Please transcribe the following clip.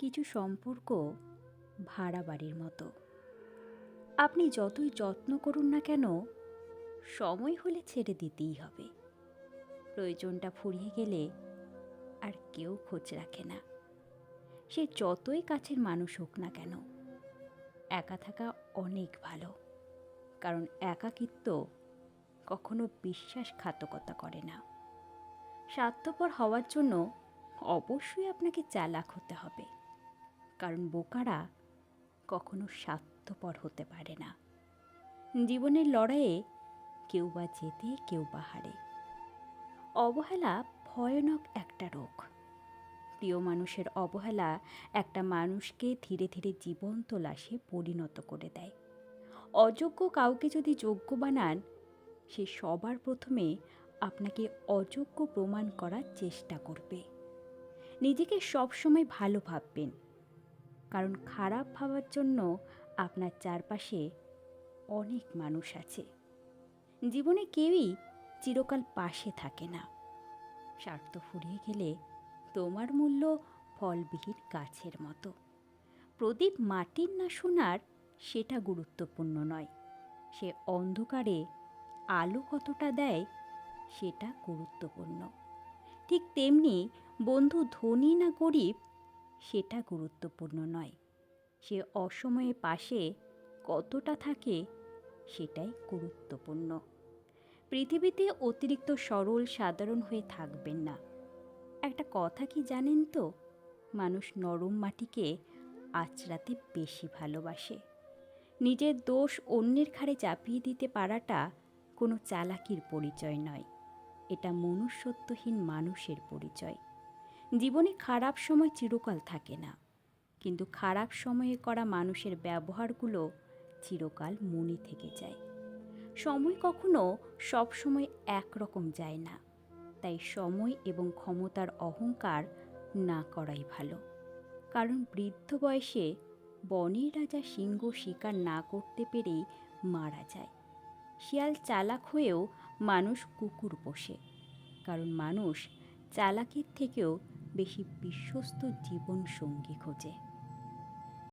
কিছু সম্পর্ক ভাড়া বাড়ির মতো। আপনি যতই যত্ন করুন না কেন, সময় হলে ছেড়ে দিতেই হবে। প্রয়োজনটা ফুরিয়ে গেলে আর কেউ খোঁজ রাখে না। সে যতই কাছের মানুষ হোক না কেন, একা থাকা অনেক ভালো। কারণ একাকিত্ব কখনো বিশ্বাসঘাতকতা করে না। স্বার্থপর হওয়ার জন্য অবশ্যই আপনাকে চালাক হতে হবে। কারণ বোকারা কখনো স্বার্থপর হতে পারে না। জীবনের লড়াইয়ে কেউ বা জেতে কেউ বা হারে। অবহেলা ভয়ানক একটা রোগ। প্রিয় মানুষের অবহেলা একটা মানুষকে ধীরে ধীরে জীবন্ত লাশে পরিণত করে দেয়। অযোগ্য কাউকে যদি যোগ্য বানান, সে সবার প্রথমে আপনাকে অযোগ্য প্রমাণ করার চেষ্টা করবে। নিজেকে সবসময় ভালো ভাববেন। কারণ খারাপ ভাবার জন্য আপনার চারপাশে অনেক মানুষ আছে। জীবনে কেউই চিরকাল পাশে থাকে না। স্বার্থ ফুরিয়ে গেলে তোমার মূল্য ফলবিহীন গাছের মতো। প্রদীপ মাটির না সোনার, সেটা গুরুত্বপূর্ণ নয়। সে অন্ধকারে আলো কতটা দেয়, সেটা গুরুত্বপূর্ণ। ঠিক তেমনি বন্ধু ধনী না গরিব সেটা গুরুত্বপূর্ণ নয়। সে অসময়ে পাশে কতটা থাকে সেটাই গুরুত্বপূর্ণ। পৃথিবীতে অতিরিক্ত সরল সাধারণ হয়ে থাকবেন না। একটা কথা কি জানেন তো? মানুষ নরম মাটিকে আঁচড়াতে বেশি ভালোবাসে। নিজের দোষ অন্যের ঘাড়ে চাপিয়ে দিতে পারাটা কোনো চালাকির পরিচয় নয়। এটা মনুষ্যত্বহীন মানুষের পরিচয়। জীবনে খারাপ সময় চিরকাল থাকে না। কিন্তু খারাপ সময়ে করা মানুষের ব্যবহারগুলো চিরকাল মনে থেকে যায়। সময় কখনো সব সময় একরকম যায় না। তাই সময় এবং ক্ষমতার অহংকার না করাই ভালো। কারণ বৃদ্ধ বয়সে বনের রাজা সিংহ শিকার না করতে পেরেই মারা যায়। শিয়াল চালাক হয়েও মানুষ কুকুর পোষে। কারণ মানুষ চালাকের থেকেও বেশি বিশ্বস্ত জীবন সঙ্গী খোঁজে।